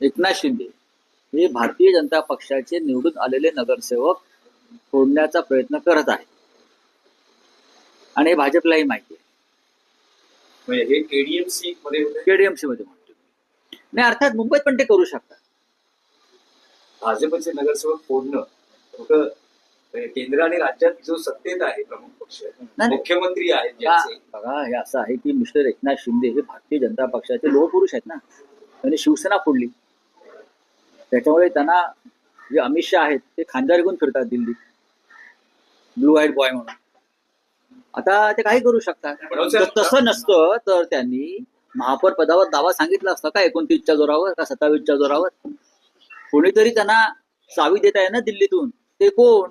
एकनाथ शिंदे हे भारतीय जनता पक्षाचे निवडून आलेले नगरसेवक फोडण्याचा प्रयत्न करत आहे आणि हे भाजपलाही माहिती आहे म्हणजे हे केडीएमसी मध्ये होते. केडीएमसी मध्ये म्हणतो मी. नाही अर्थात मुंबईत पण ते करू शकतात भाजपचे नगरसेवक फोडणं म्हणजे केंद्र आणि राज्यात जो सत्तेत आहे प्रमुख पक्ष. मुख्यमंत्री आहेत बघा हे असं आहे की मिस्टर एकनाथ शिंदे हे भारतीय जनता पक्षाचे लोहपुरुष आहेत ना त्यांनी शिवसेना फोडली त्याच्यामुळे त्यांना जे अमित शहा आहेत ते खांद्यावर घेऊन फिरतात दिल्लीत ब्लू व्हाईट बॉय म्हणून. आता ते काही करू शकतात. तसं नसतं तर त्यांनी महापौर पदावर दावा सांगितला असता का एकोणतीसच्या जोरावर का सत्तावीसच्या जोरावर? कोणीतरी त्यांना चावी देत आहे ना दिल्लीतून. ते कोण?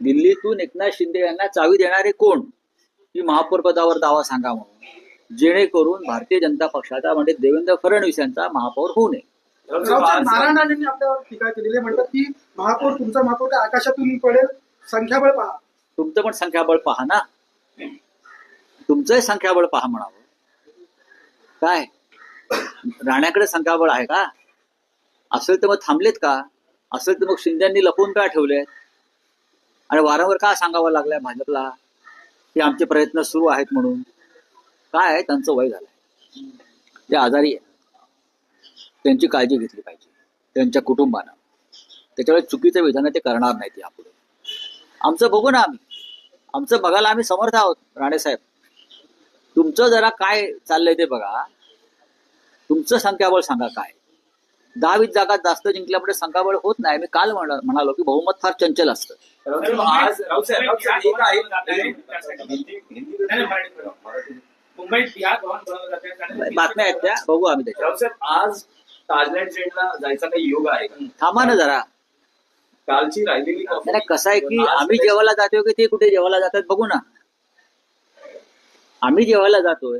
दिल्लीतून एकनाथ शिंदे यांना चावी देणारे कोण? की महापौर पदावर दावा सांगा म्हणून. जेणेकरून भारतीय जनता पक्षाचा म्हणजे देवेंद्र फडणवीस यांचा महापौर होऊ नये. नारायण राणेंनी आपल्यावर टीका केलेली आहे. म्हणतात की महापौर तुमचा महापौर काय आकाशातून पडेल? संख्याबळ पहा. तुमचं पण संख्याबळ पहा ना. तुमचंही संख्याबळ पहा म्हणावं. काय? राण्याकडे संख्याबळ आहे का? असेल तर मग थांबलेत का? असेल तर मग शिंद्यांनी लपवून का ठेवलेत? आणि वारंवार का सांगावं लागलंय भाजपला? की आमचे प्रयत्न सुरू आहेत म्हणून. काय त्यांचं वय झालंय. ते आजारी आहे त्यांची काळजी घेतली पाहिजे. त्यांच्या कुटुंबानं. त्याच्यामुळे चुकीचं विधान ते करणार नाहीत यापुढे. आमचं बघू ना आम्ही. आमचं बघायला आम्ही समर्थ आहोत राणेसाहेब तुमचं जरा काय चाललंय ते बघा. तुमचं संख्याबळ सांगा काय. दहा वीस जागा जास्त जिंकल्यामुळे संख्याबळ होत नाही. मी काल म्हणा- म्हणालो की बहुमत फार चंचल असतं. बातम्या आहेत त्या. बघू आम्ही त्याच्या आज ताजलँड ट्रेनला जायचा काही योग आहे का? थांबा ना जरा. कालची राहिलेली नाही नाही, कसं आहे की आम्ही जेवायला जातोय की ते कुठे जेवायला जातात बघू ना. आम्ही जेवायला जातोय.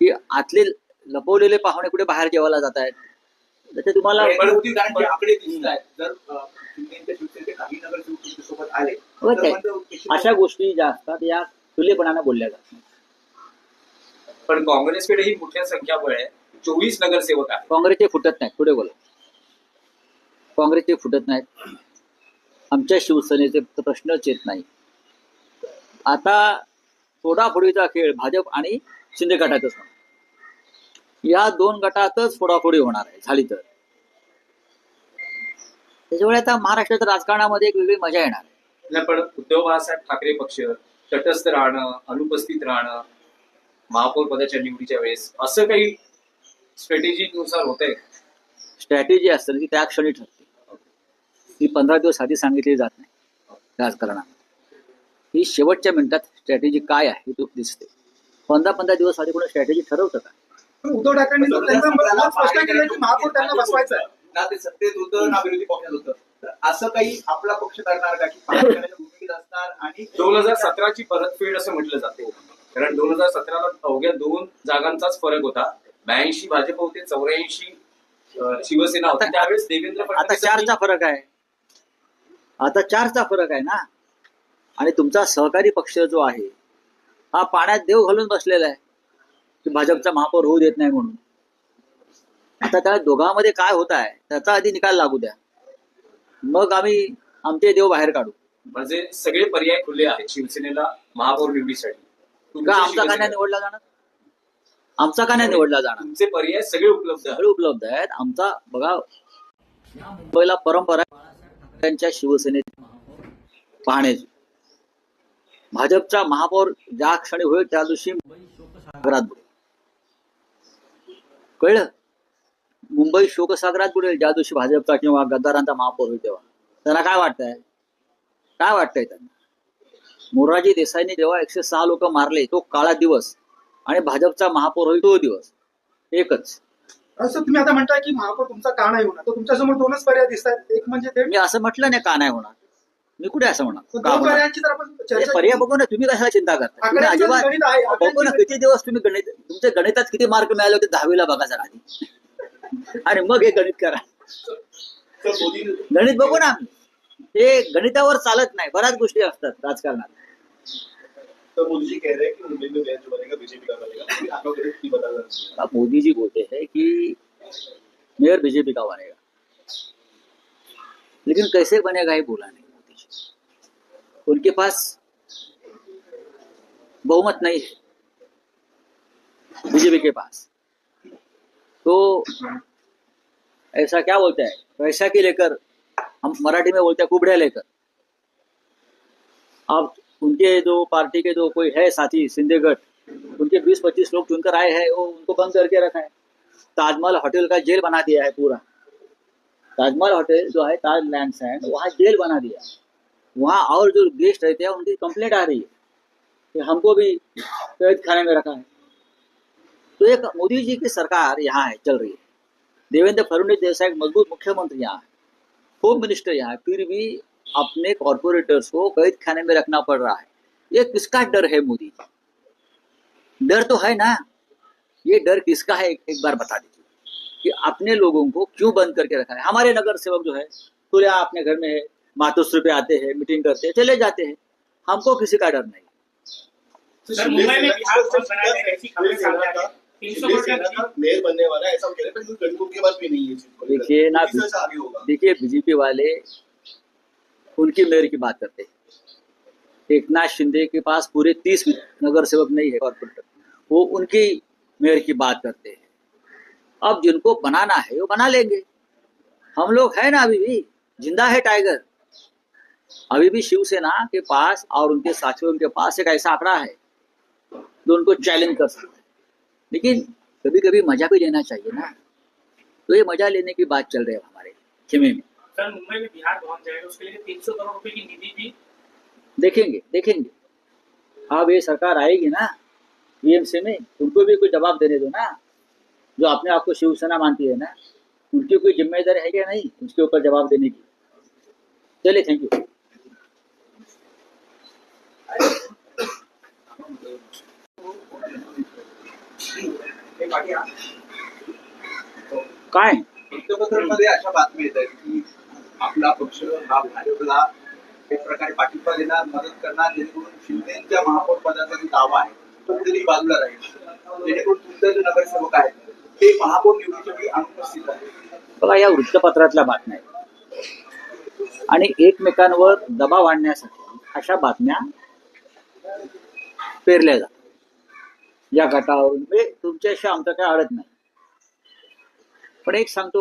की आतले लपवलेले पाहुणे कुठे बाहेर जेवायला जात आहेत त्याचे तुम्हाला परंतु कारण जे आकडे दिसत आहेत. जर अ, शिंदेच्या शिवसेनेचे काही नगरसेवक तुमच्यासोबत आले हो, तर ते- अशा गोष्टी ज्या असतात या खुलेपणानं बोलल्या जातात. पण काँग्रेसकडेही मोठ्या संख्याबळ आहे चोवीस नगरसेवक आहेत. काँग्रेसचे फुटत नाहीत. पुढे बोला. काँग्रेसचे फुटत नाहीत. आमच्या शिवसेनेचे प्रश्नच येत नाही. आता फोडाफोडीचा खेळ भाजप आणि शिंदे गटातच होणार. या दोन गटातच फोडाफोडी होणार आहे. झाली तर. त्याच्यामुळे आता महाराष्ट्राच्या राजकारणामध्ये एक वेगळी मजा येणार आहे. नाही, पण उद्धव बाळासाहेब ठाकरे पक्ष तटस्थ राहणं अनुपस्थित राहणं महापौर पदाच्या निवडीच्या वेळेस असं काही स्ट्रॅटेजी नुसार होत. स्ट्रॅटेजी असते ती त्या क्षणी ठरते. ती पंधरा दिवस आधी सांगितली जात नाही. राजकारणात ही शेवटच्या मिनिटात स्ट्रॅटेजी काय आहे हे तू दिसते. पंधरा पंधरा दिवस आधी कोणी स्ट्रॅटेजी ठरवतं का? उद्धव की महापौर त्यांना बसवायचं आहे. ना ते सत्तेत होतं ना विरोधी पक्षात होतं. तर असं काही आपला पक्ष करणार का की भूमिकेत असणार आणि दोन हजार सतराची परतफेड असं म्हटलं जाते. कारण दोन हजार सतराला अवघ्या दोन जागांचाच फरक होता. ब्याऐंशी भाजप होते चौऱ्याऐंशी शिवसेना होती. त्यावेळेस देवेंद्र आता चारचा फरक आहे. आता चारचा फरक आहे ना? आणि तुमचा सहकारी पक्ष जो आहे हा पाण्यात देव घालून बसलेला आहे की भाजपचा महापौर होऊ देत नाही म्हणून. आता त्या दोघांमध्ये काय होत आहे त्याचा आधी निकाल लागू द्या. मग आम्ही आमचे देव बाहेर काढू. म्हणजे सगळे पर्याय खुले आहेत शिवसेनेला महापौर निवडीसाठी. आमचा का नाही शिवसेनेत- निवडला जाणार? आमचा का नाही निवडला जाणार? तुमचे पर्याय सगळे उपलब्ध आहेत. सगळे उपलब्ध आहेत. आमचा बघा मुंबईला परंपरा त्यांच्या शिवसेनेत पाहण्याची भाजपचा महापौर ज्या क्षणी होईल त्या दिवशी मुंबई शोकसागरात बुडेल. कळलं? मुंबई शोकसागरात बुडेल ज्या दिवशी भाजपचा किंवा गद्दारांचा महापौर होईल तेव्हा. त्यांना काय वाटतंय? काय वाटतंय त्यांना? मोरारजी देसाईंनी जेव्हा एकशे सहा लोक मारले तो काळा दिवस आणि भाजपचा महापौर होईल तो दिवस. एकच. असं तुम्ही आता म्हणताय की महापौर तुमचा का नाही होणार? तर तुमच्यासमोर दोनच पर्याय दिसत आहेत एक म्हणजे ते मी असं म्हटलं नाही का नाही होणार? मी कुठे असं का दोन होणार? पर्यायांची जर आपण हे चर्चा पर्याय बघू ना तुम्ही कशाला चिंता करता तुम्ही आकड्यांचं अजिबात गणित आहे, बघू ना आकड्यांचं किती दिवस तुम्ही गणित तुमचे गणितात किती मार्क मिळाले होते? दहावीला बघा जरा आधी. आणि मग हे गणित करा. तर मोदी गणित बघू ना. हे गणितावर चालत नाही. बऱ्याच गोष्टी असतात राजकारणात. तो मोदी जी नहीं अब मोदी जी बोलते हैं कि मेयर बीजेपी का बनेगा। लेकिन कैसे बनेगा ये बोला नहीं मोदी जी। उनके पास बहुमत नहीं है बीजेपी के पास। तो ऐसा क्या बोलते हैं? पैसा के लेकर, हम मराठी में बोलते हैं कुबड़े लेकर। अब उनके जो पार्टी के जो कोई है साथी, सिंधेगढ़, उनके 20-25 लोग चुनकर आए हैं, वो उनको बंद करके रखा है। ताजमहल होटल का जेल बना दिया है पूरा। ताजमहल होटल जो है, ताज लैंड सैंड वहाँ जेल बना दिया वहाँ और जो गेस्ट रहते हैं, उनकी कंप्लेंट आ रही है कि हमको भी कैद खाने में रखा है। तो एक मोदी जी की सरकार यहाँ है, चल रही है। देवेंद्र फडणवीस जैसा एक मज़बूत मुख्यमंत्री यहाँ है। होम मिनिस्टर यहाँ है, फिर भी अपने कॉरपोरेटर्स को कैद खाने में रखना पड़ रहा है। ये किसका डर है मोदी जी? डर तो है ना। ये डर किसका है? एक, एक बार बता दीजिए कि अपने लोगों को क्यों बंद करके रखा है? हमारे नगर सेवक जो है तो यहाँ अपने घर में है मातोश्री पे आते हैं मीटिंग करते हैं चले जाते हैं। हमको किसी का डर नहीं। सर मुंबई में बिहार भवन बनाए गए ऐसी खबरें सामने आ रही हैं। तीन सौ शिंदे करोड़ सेना का का मेयर बनने वाला है ऐसा कह रहे हैं पर गणित के पास भी नहीं है इस चीज को लेकर। देखिए ना किस तरह से आगे होगा देखिए बीजेपी वाले उनकी मेयर की बात करते हैं। एक नाथ शिंदे के पास पूरे तीस नगर सेवक नहीं है कॉर्पोरेटर वो उनकी मेयर की बात करते हैं। अब जिनको बनाना है, वो बना लेंगे। हम लोग है ना अभी भी, ज़िंदा है टाइगर। अभी भी शिवसेना के पास और उनके साथियों के पास एक ऐसा आंकड़ा है, जो उनको चैलेंज कर सकता है। लेकिन कभी कभी मज़ा भी लेना चाहिए ना। तो ये मज़ा लेने की बात चल रही है हमारे खेमे में। सर मुंबई में बिहार भवन जाएगा। उसके लिए तीन सौ करोड़ रुपए की निधि भी। देखेंगे देखेंगे। अब ये सरकार आएगी ना बीएमसी में उनको भी कोई जवाब देने दो ना जो अपने आप को शिवसेना मानती है ना उनकी कोई ज़िम्मेदारी है या नहीं उसके ऊपर जवाब देने की। चलिए थैंक यू काय वृत्तपत्रांमध्ये अशा बातम्या येत आहेत की आपला पक्ष हा भाजपला एक प्रकारे पाठिंबा देणार मदत करणार जेणेकरून शिंदेच्या महापौर पदाचा जो दावा आहे तो तरी बाजूला राहील. जेणेकरून तुमचे जे नगरसेवक आहेत ते महापौर निवडीच्या वेळी अनुपस्थित आहेत. बघा या वृत्तपत्रातल्या बातम्या आहेत. आणि एकमेकांवर दबाव आणण्यासाठी अशा बातम्या पेरल्या जातात. या गटावरून. म्हणजे तुमच्याशी आमचं काय अडत नाही. पण एक सांगतो